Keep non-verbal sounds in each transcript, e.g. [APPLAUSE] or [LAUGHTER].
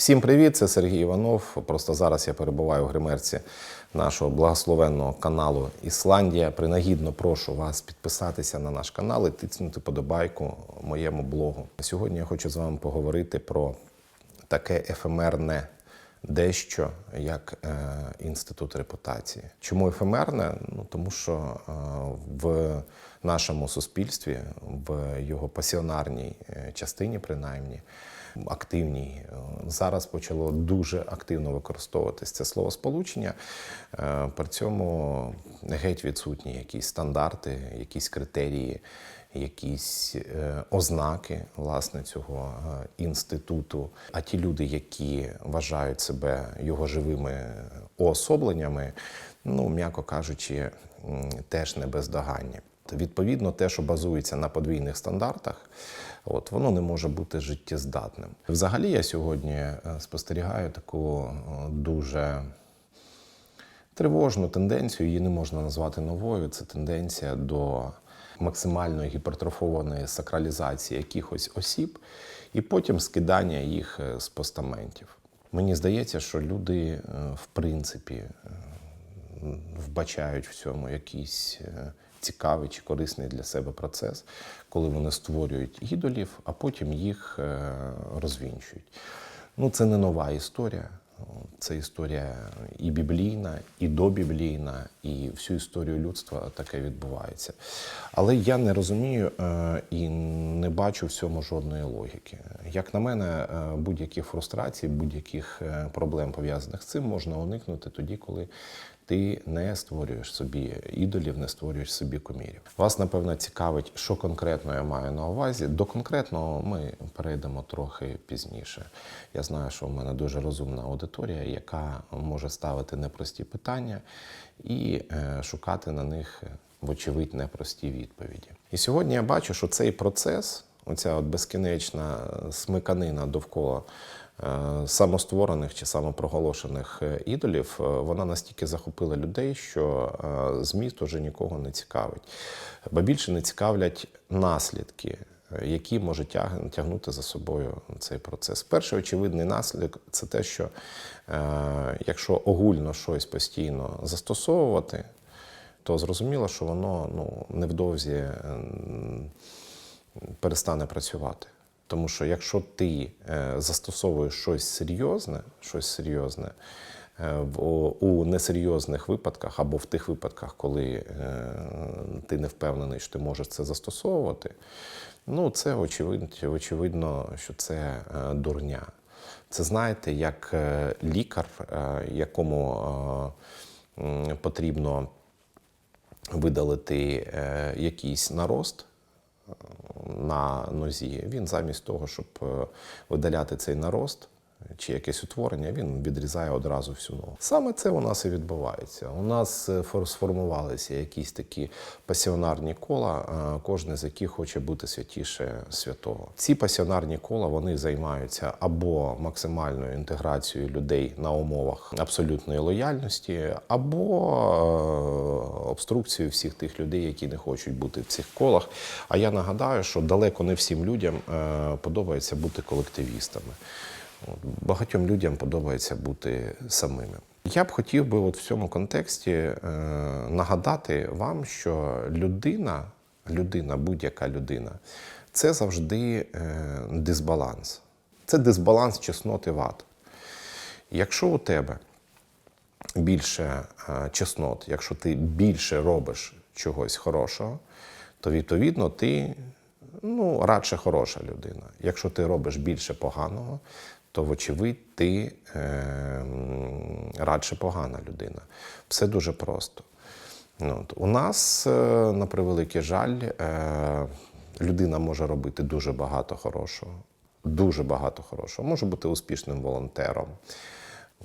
Всім привіт, це Сергій Іванов. Просто зараз я перебуваю в гримерці нашого благословенного каналу Ісландія. Принагідно прошу вас підписатися на наш канал і тиснути подобайку моєму блогу. Сьогодні я хочу з вами поговорити про таке ефемерне дещо, як е, інститут репутації. Чому ефемерне? Ну тому що е, в нашому суспільстві, в його пасіонарній е, частині, принаймні, активній, зараз почало дуже активно використовуватись це словосполучення. Е, При цьому геть відсутні якісь стандарти, якісь критерії якісь е, ознаки власне цього е, інституту. А ті люди, які вважають себе його живими уособленнями, ну м'яко кажучи, теж не бездоганні. Відповідно, те, що базується на подвійних стандартах, от воно не може бути життєздатним. Взагалі, я сьогодні е, спостерігаю таку е, дуже тривожну тенденцію, її не можна назвати новою. Це тенденція до максимальної гіпертрофованої сакралізації якихось осіб і потім скидання їх е, з постаментів. Мені здається, що люди, в принципі, вбачають в цьому якийсь е, цікавий чи корисний для себе процес, коли вони створюють ідолів, а потім їх е, розвінчують. Ну, це не нова історія. Це історія і біблійна, і добіблійна, і всю історію людства таке відбувається. Але я не розумію е, і не бачу в цьому жодної логіки. Як на мене, е, будь-яких фрустрацій, будь-яких проблем пов'язаних з цим можна уникнути тоді, коли ти не створюєш собі ідолів, не створюєш собі кумірів. Вас, напевно, цікавить, що конкретно я маю на увазі. До конкретного ми перейдемо трохи пізніше. Я знаю, що в мене дуже розумна аудиторія, яка може ставити непрості питання і е, шукати на них, вочевидь, непрості відповіді. І сьогодні я бачу, що цей процес, оця от безкінечна смиканина довкола е, самостворених чи самопроголошених е, ідолів, е, вона настільки захопила людей, що е, зміст уже нікого не цікавить. Ба більше не цікавлять наслідки, е, які може тягнути за собою цей процес. Перший очевидний наслідок це те, що е, якщо огульно щось постійно застосовувати, то зрозуміло, що воно ну, невдовзі перестане працювати. Тому що якщо ти е, застосовуєш щось серйозне, щось серйозне е, у несерйозних випадках або в тих випадках, коли е, ти не впевнений, що ти можеш це застосовувати, ну це очевидно, очевидно що це дурня. Це знаєте, як лікар, якому потрібно видалити якийсь нарост на нозі, він замість того, щоб е, видаляти цей нарост чи якесь утворення, він відрізає одразу всю ногу. Саме це у нас і відбувається. У нас е, сформувалися якісь такі пасіонарні кола, е, кожне з яких хоче бути святіше святого. Ці пасіонарні кола вони займаються або максимальною інтеграцією людей на умовах абсолютної лояльності, або е, обструкцією всіх тих людей, які не хочуть бути в цих колах. А я нагадаю, що далеко не всім людям подобається бути колективістами. От, Багатьом людям подобається бути самими. Я б хотів би от в цьому контексті е, нагадати вам, що людина, людина, будь-яка людина, це завжди е, дисбаланс. Це дисбаланс чесноти ват. Якщо у тебе більше е, чеснот, якщо ти більше робиш чогось хорошого, то відповідно ти ну, радше хороша людина. Якщо ти робиш більше поганого, то, вочевидь, ти е, радше погана людина. Все дуже просто. Ну, от, у нас, е, на превеликий жаль, е, людина може робити дуже багато хорошого. Дуже багато хорошого. Може бути успішним волонтером,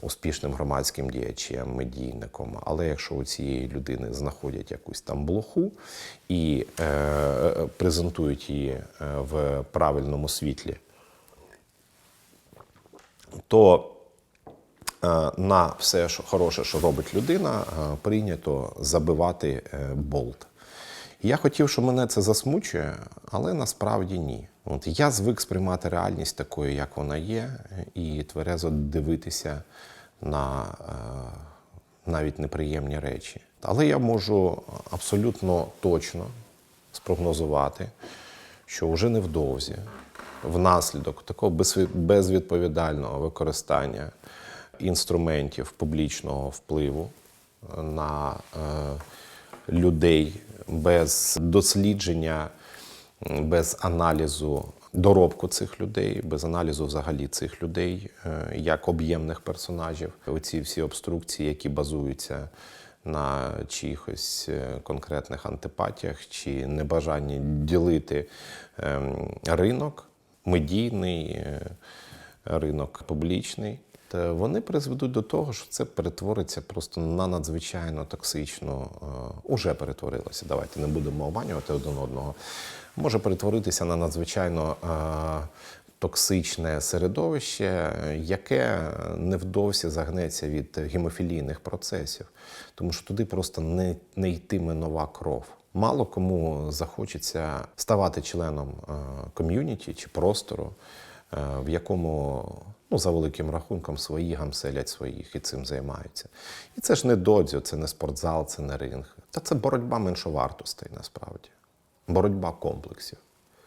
успішним громадським діячем, медійником. Але якщо у цієї людини знаходять якусь там блоху і е, е, презентують її е, в правильному світлі, то е, на все що хороше, що робить людина, е, прийнято забивати е, болт. Я хотів, щоб мене це засмучує, але насправді ні. От я звик сприймати реальність такою, як вона є, і тверезо дивитися на навіть неприємні речі. Але я можу абсолютно точно спрогнозувати, що вже невдовзі, внаслідок такого безвідповідального використання інструментів публічного впливу на е, людей без дослідження, без аналізу доробку цих людей, без аналізу взагалі цих людей е, як об'ємних персонажів. Оці всі обструкції, які базуються на чиїхось е, конкретних антипатіях чи небажанні ділити ем, ринок, медійний е, ринок публічний. Вони призведуть до того, що це перетвориться просто на надзвичайно токсичну, е, уже перетворилося. Давайте не будемо обманювати один одного. Може перетворитися на надзвичайно е, токсичне середовище, яке невдовзі загнеться від гемофілійних процесів, тому що туди просто не, не йтиме нова кров. Мало кому захочеться ставати членом е, ком'юніті чи простору, е, в якому ну, за великим рахунком свої гамселять своїх і цим займаються. І це ж не додзьо, це не спортзал, це не ринг. Та це боротьба меншовартостей насправді, боротьба комплексів.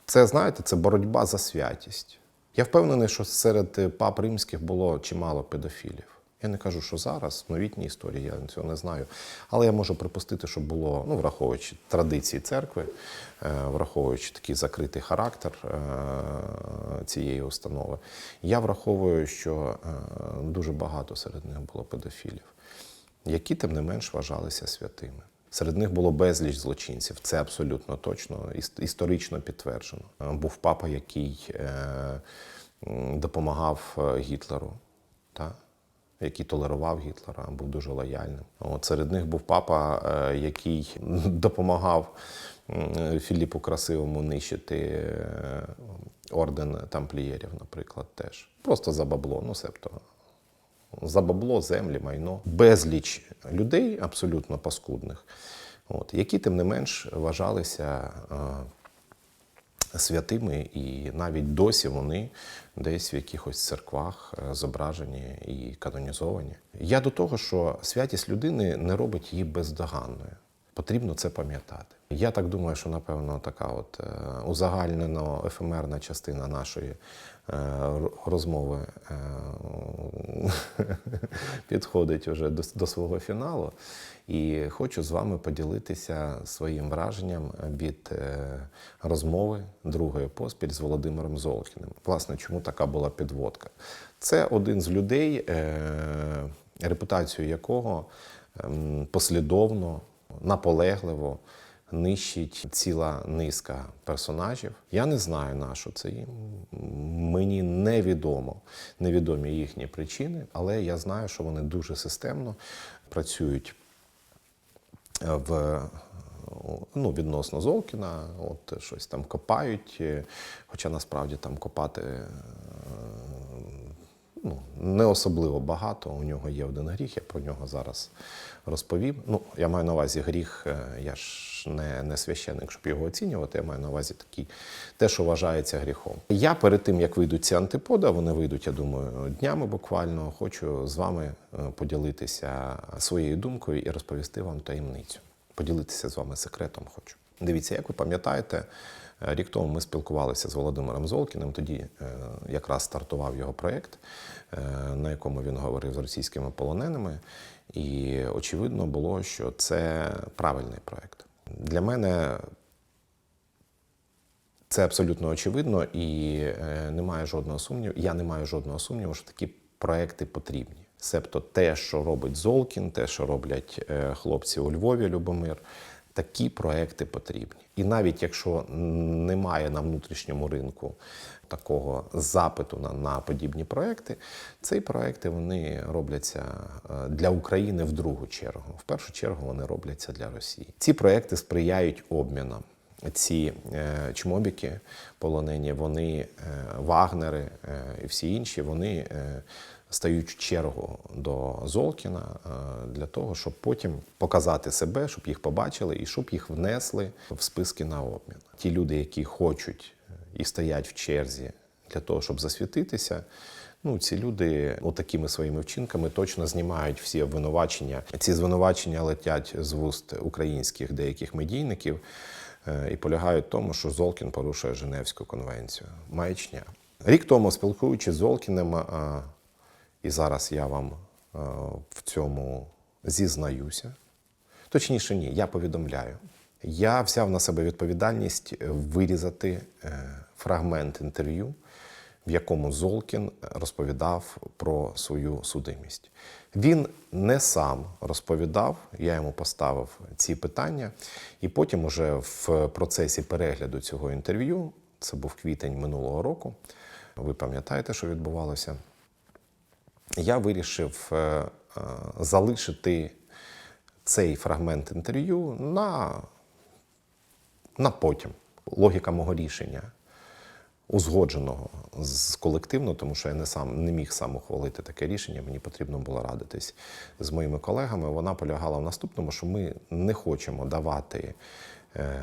Це, знаєте, це боротьба за святість. Я впевнений, що серед пап римських було чимало педофілів. Я не кажу, що зараз, в новітній історії, я цього не знаю. Але я можу припустити, що було, ну, враховуючи традиції церкви, е, враховуючи такий закритий характер е, цієї установи, я враховую, що е, дуже багато серед них було педофілів, які, тим не менш, вважалися святими. Серед них було безліч злочинців. Це абсолютно точно історично підтверджено. Був папа, який допомагав Гітлеру, та? Який толерував Гітлера, був дуже лояльним. От, серед них був папа, е, який [LAUGHS] допомагав Філіпу Красивому нищити е, орден тамплієрів, наприклад, теж. Просто за бабло, ну себто за бабло, землі, майно. Безліч людей абсолютно паскудних, от, які тим не менш вважалися е, святими, і навіть досі вони десь в якихось церквах е, зображені і канонізовані. Я до того, що святість людини не робить її бездоганною. Потрібно це пам'ятати. Я так думаю, що напевно така от е, узагальнено ефемерна частина нашої е, розмови е, [LAUGHS] підходить уже до, свого фіналу. І хочу з вами поділитися своїм враженням від розмови другої поспіль з Володимиром Золкіним. Власне, чому така була підводка? Це один з людей, репутацію якого ем, послідовно, наполегливо нищить ціла низка персонажів. Я не знаю, на що це їм. Мені невідомо, невідомі їхні причини, але я знаю, що вони дуже системно працюють в ну, відносно Золкіна, от щось там копають, е, хоча насправді там копати е, ну, не особливо багато. У нього є один гріх, я про нього зараз розповім. Ну, я маю на увазі гріх, е, я ж не, не священник, щоб його оцінювати, я маю на увазі такий, те, що вважається гріхом. Я перед тим, як вийдуть ці антиподи, вони вийдуть, я думаю, днями буквально, хочу з вами е, поділитися своєю думкою і розповісти вам таємницю. Поділитися з вами секретом хочу. Дивіться, як ви пам'ятаєте, е, рік тому ми спілкувалися з Володимиром Золкіним. Тоді е, якраз стартував його проєкт, е, на якому він говорив з російськими полоненими. І очевидно було, що це правильний проєкт. Для мене це абсолютно очевидно і немає жодного сумніву. Я не маю жодного сумніву, що такі проекти потрібні. Себто те, що робить Золкін, те, що роблять хлопці у Львові, Любомир, такі проекти потрібні. І навіть якщо немає на внутрішньому ринку такого запиту на, на подібні проекти, ці проекти вони робляться е, для України в другу чергу. В першу чергу вони робляться для Росії. Ці проекти сприяють обмінам. Ці е, чмобіки полонені, вони е, вагнери е, і всі інші, вони е, стають в чергу до Золкіна е, для того, щоб потім показати себе, щоб їх побачили і щоб їх внесли в списки на обмін. Ті люди, які хочуть, е, і стоять в черзі для того, щоб засвітитися. Ну, ці люди ну, такими своїми вчинками точно знімають всі обвинувачення. Ці звинувачення летять з вуст українських деяких медійників е, і полягають в тому, що Золкін порушує Женевську конвенцію. Маячня. Рік тому, спілкуючись з Золкіним, і зараз я вам а, в цьому зізнаюся. Точніше, ні, я повідомляю. Я взяв на себе відповідальність е, вирізати е, фрагмент інтерв'ю, в якому Золкін розповідав про свою судимість. Він не сам розповідав, я йому поставив ці питання, і потім, уже в процесі перегляду цього інтерв'ю, це був квітень минулого року. Ви пам'ятаєте, що відбувалося? Я вирішив е, е, залишити цей фрагмент інтерв'ю на, на потім. Логіка мого рішення узгодженого з колективно, тому що я не сам не міг сам ухвалити таке рішення. Мені потрібно було радитись з моїми колегами. Вона полягала в наступному, що ми не хочемо давати е,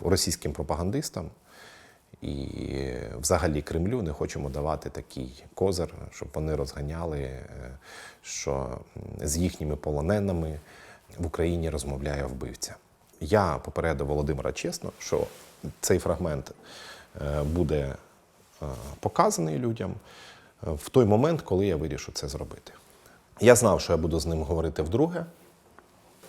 російським пропагандистам і взагалі Кремлю не хочемо давати такий козир, щоб вони розганяли, е, що з їхніми полоненими в Україні розмовляє вбивця. Я попередив Володимира чесно, що цей фрагмент е, буде е, показаний людям в той момент, коли я вирішу це зробити. Я знав, що я буду з ним говорити вдруге.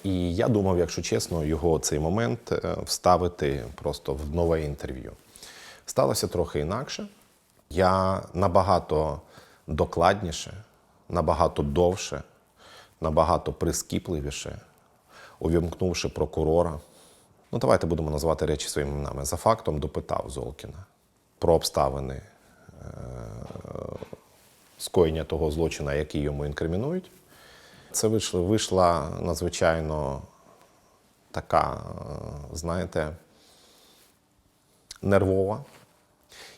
І я думав, якщо чесно, його цей момент вставити просто в нове інтерв'ю. Сталося трохи інакше. Я набагато докладніше, набагато довше, набагато прискіпливіше, увімкнувши прокурора. Ну, давайте будемо називати речі своїми іменами. За фактом допитав Золкіна про обставини е- скоєння того злочина, який йому інкримінують. Це вийшло, вийшла надзвичайно така, е, знаєте, нервова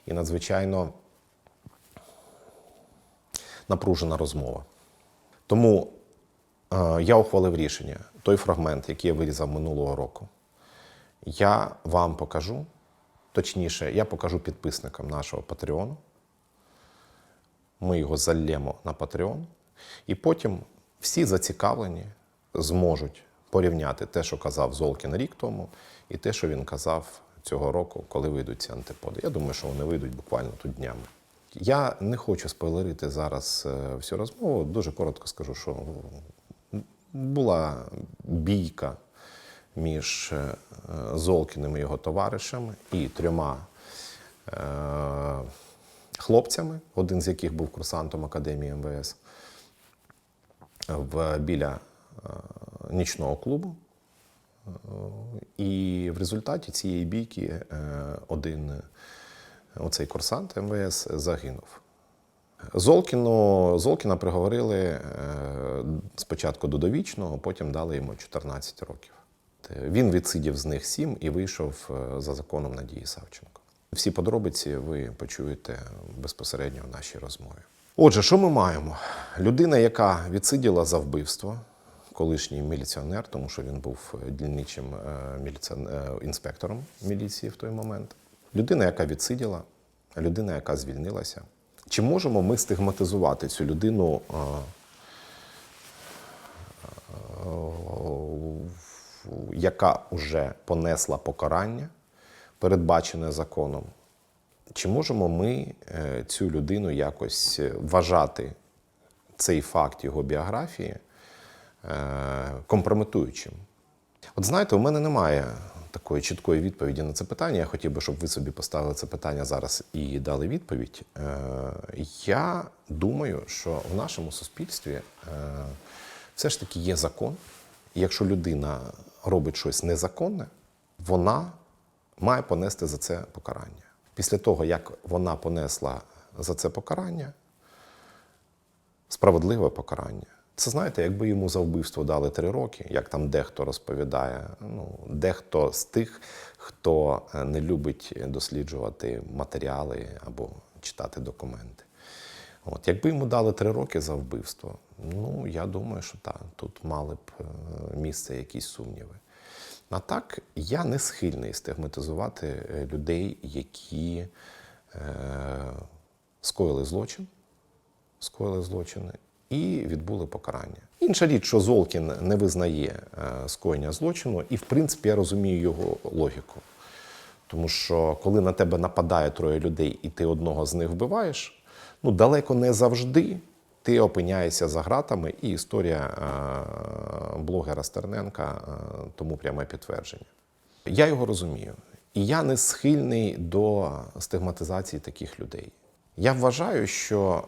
і надзвичайно напружена розмова. Тому е, я ухвалив рішення, той фрагмент, який я вирізав минулого року, я вам покажу, точніше, я покажу підписникам нашого Патреону. Ми його залємо на Patreon, і потім всі зацікавлені зможуть порівняти те, що казав Золкін рік тому, і те, що він казав цього року, коли вийдуть ці антиподи. Я думаю, що вони вийдуть буквально тут днями. Я не хочу спойлерити зараз е, всю розмову. Дуже коротко скажу, що була бійка між е, Золкіним і його товаришами і трьома е, хлопцями, один з яких був курсантом Академії МВС, біля нічного клубу. І в результаті цієї бійки е, один е, оцей курсант МВС загинув. Золкіну, Золкіна приговорили е, спочатку до довічного, потім дали йому 14 років. Він відсидів з них 7 і вийшов за законом Надії Савченко. Всі подробиці ви почуєте безпосередньо в нашій розмові. Отже, що ми маємо? Людина, яка відсиділа за вбивство, колишній міліціонер, тому що він був дільничим е, е, інспектором міліції в той момент. Людина, яка відсиділа, людина, яка звільнилася. Чи можемо ми стигматизувати цю людину, е, е, яка вже понесла покарання, передбачене законом? Чи можемо ми е, цю людину якось е, вважати цей факт його біографії е, компрометуючим? От знаєте, у мене немає такої чіткої відповіді на це питання. Я хотів би, щоб ви собі поставили це питання зараз і дали відповідь. Е, Я думаю, що в нашому суспільстві е, все ж таки є закон. Якщо людина робить щось незаконне, вона має понести за це покарання. Після того, як вона понесла за це покарання, справедливе покарання. Це знаєте, якби йому за вбивство дали три роки, як там дехто розповідає, ну, дехто з тих, хто е, не любить досліджувати матеріали або читати документи. От, якби йому дали три роки за вбивство, ну я думаю, що так, тут мали б е, місце якісь сумніви. А так, я не схильний стигматизувати е, людей, які е, скоїли злочин, скоїли злочини і відбули покарання. Інша річ, що Золкін не визнає е, скоєння злочину, і в принципі я розумію його логіку. Тому що коли на тебе нападає троє людей, і ти одного з них вбиваєш, ну далеко не завжди ти опиняєшся за ґратами, і історія е, блогера Стерненка е, тому пряме підтвердження. Я його розумію. І я не схильний до стигматизації таких людей. Я вважаю, що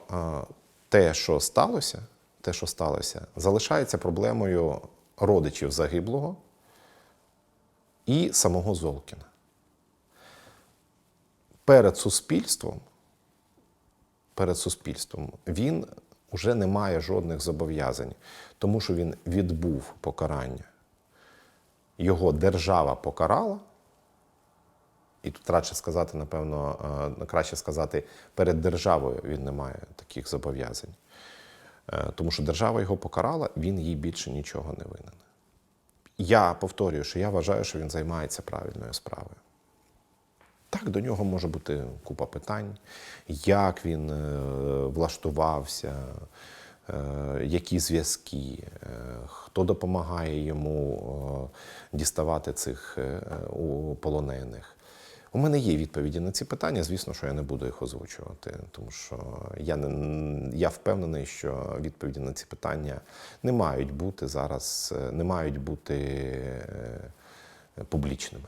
те, що сталося, те, що сталося, залишається проблемою родичів загиблого і самого Золкіна. Перед суспільством, перед суспільством він вже не має жодних зобов'язань, тому що він відбув покарання. Його держава покарала, і тут радше сказати, напевно, е, краще сказати, перед державою він не має таких зобов'язань. Е, Тому що держава його покарала, він їй більше нічого не винен. Я повторюю, що я вважаю, що він займається правильною справою. Так, до нього може бути купа питань, як він е, влаштувався, які зв'язки, хто допомагає йому діставати цих полонених. У мене є відповіді на ці питання. Звісно, що я не буду їх озвучувати, тому що я, не, я впевнений, що відповіді на ці питання не мають бути зараз, е, не мають бути е, публічними.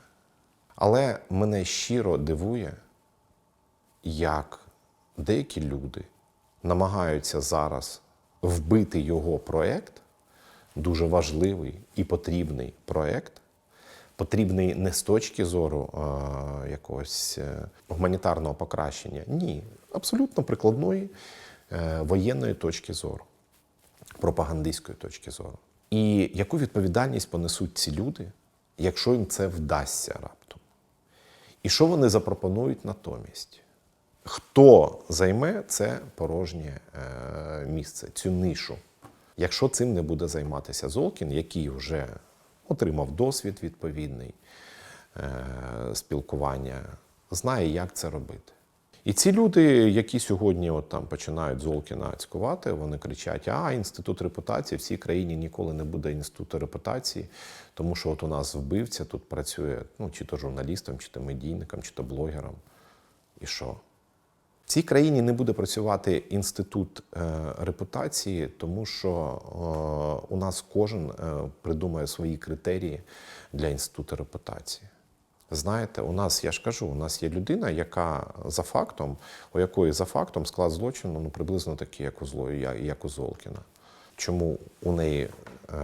Але мене щиро дивує, як деякі люди намагаються зараз вбити його проект, дуже важливий і потрібний проект, потрібний не з точки зору е, якогось е, гуманітарного покращення, ні, абсолютно прикладної е, воєнної точки зору, пропагандистської точки зору. І яку відповідальність понесуть ці люди, якщо їм це вдасться раптом? І що вони запропонують натомість? Хто займе це порожнє е, місце, цю нишу? Якщо цим не буде займатися Золкін, який вже отримав досвід відповідний е, спілкування, знає, як це робити. І ці люди, які сьогодні от там починають Золкіна цькувати, вони кричать: а інститут репутації в цій країні ніколи не буде інституту репутації, тому що от у нас вбивця тут працює ну, чи то журналістом, чи то медійником, чи то блогером. І що? Цій країні не буде працювати інститут е, репутації, тому що е, у нас кожен е, придумає свої критерії для інституту репутації. Знаєте, у нас, я ж кажу, у нас є людина, яка за фактом, у якої за фактом склад злочину ну, приблизно такий, як у Зло, я- як у Золкіна. Чому у неї е,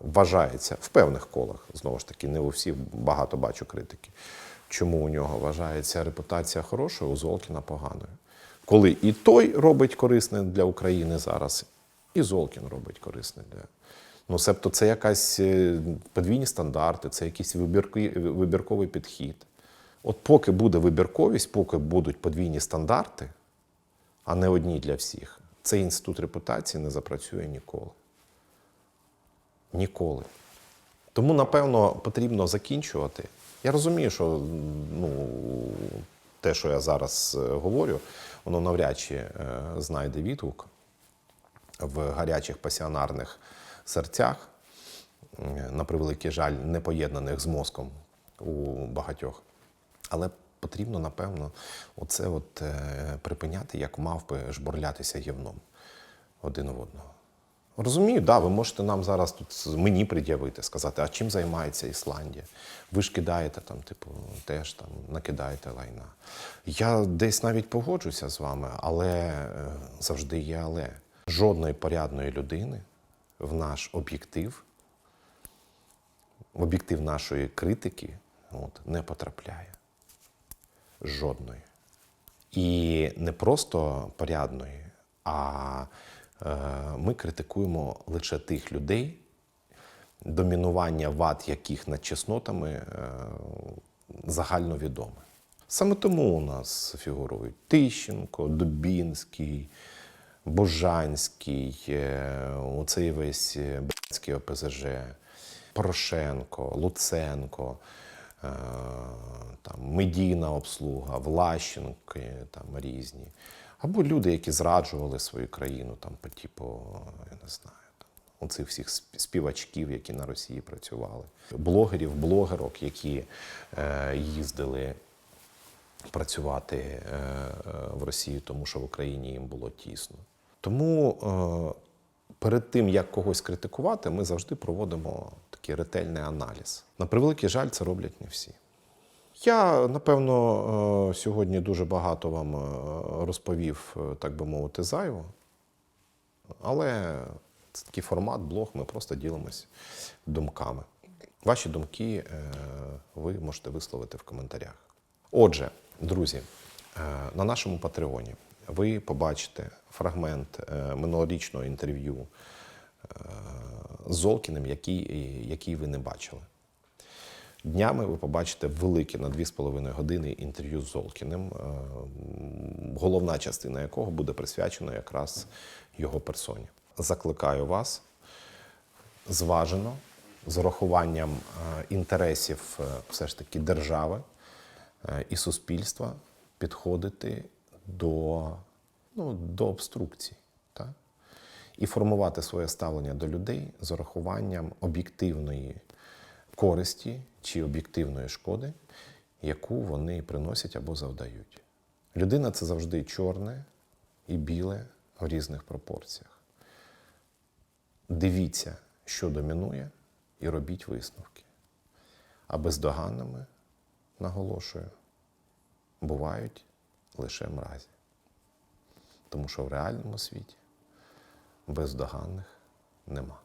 вважається в певних колах, знову ж таки, не у всіх багато бачу критики. Чому у нього вважається репутація хорошою, у Золкіна поганою? Коли і той робить корисне для України зараз, і Золкін робить корисне для. Ну, себто, це якась е, подвійні стандарти, це якийсь вибірковий підхід. От поки буде вибірковість, поки будуть подвійні стандарти, а не одні для всіх, цей інститут репутації не запрацює ніколи. Ніколи. Тому, напевно, потрібно закінчувати. Я розумію, що ну, те, що я зараз е, говорю, воно навряд чи е, знайде відгук в гарячих пасіонарних серцях, на превеликий жаль, не поєднаних з мозком у багатьох. Але потрібно, напевно, оце от, е, припиняти, як мавпи жбурлятися гівном один в одного. Розумію, да, ви можете нам зараз тут мені пред'явити, сказати, а чим займається Ісландія? Ви ж кидаєте там, типу, теж там накидаєте лайна. Я десь навіть погоджуся з вами, але е, завжди є але. Жодної порядної людини в наш об'єктив, в об'єктив нашої критики от, не потрапляє. Жодної. І не просто порядної, а ми критикуємо лише тих людей, домінування вад яких над чеснотами е, загальновідоме. Саме тому у нас фігурують Тищенко, Дубінський, Божанський, е, оцей весь е, б***ський ОПЗЖ, Порошенко, Луценко, е, там, медійна обслуга, Влащенки там, різні. Або люди, які зраджували свою країну, там, по типу, я не знаю, там, оцих всіх сп- співачків, які на Росії працювали, блогерів, блогерок, які е, їздили працювати е, е, в Росії, тому що в Україні їм було тісно. Тому е, перед тим, як когось критикувати, ми завжди проводимо такий ретельний аналіз. На превеликий жаль, це роблять не всі. Я, напевно, е, сьогодні дуже багато вам е, розповів, е, так би мовити, зайво. Але це такий формат, блог, ми просто ділимось думками. Ваші думки ви можете висловити в коментарях. Отже, друзі, на нашому Патреоні ви побачите фрагмент минулорічного інтерв'ю з Золкіним, який, який ви не бачили. Днями ви побачите велике на 2,5 години інтерв'ю з Золкіним, е, головна частина якого буде присвячена якраз його персоні. Закликаю вас зважено, з урахуванням е, інтересів е, все ж таки держави і суспільства підходити до, ну, до обструкцій. Так? І формувати своє ставлення до людей з урахуванням об'єктивної користі чи об'єктивної шкоди, яку вони приносять або завдають. Людина це завжди чорне і біле в різних пропорціях. Дивіться, що домінує, і робіть висновки. А бездоганними, наголошую, бувають лише мразі. Тому що в реальному світі бездоганних нема.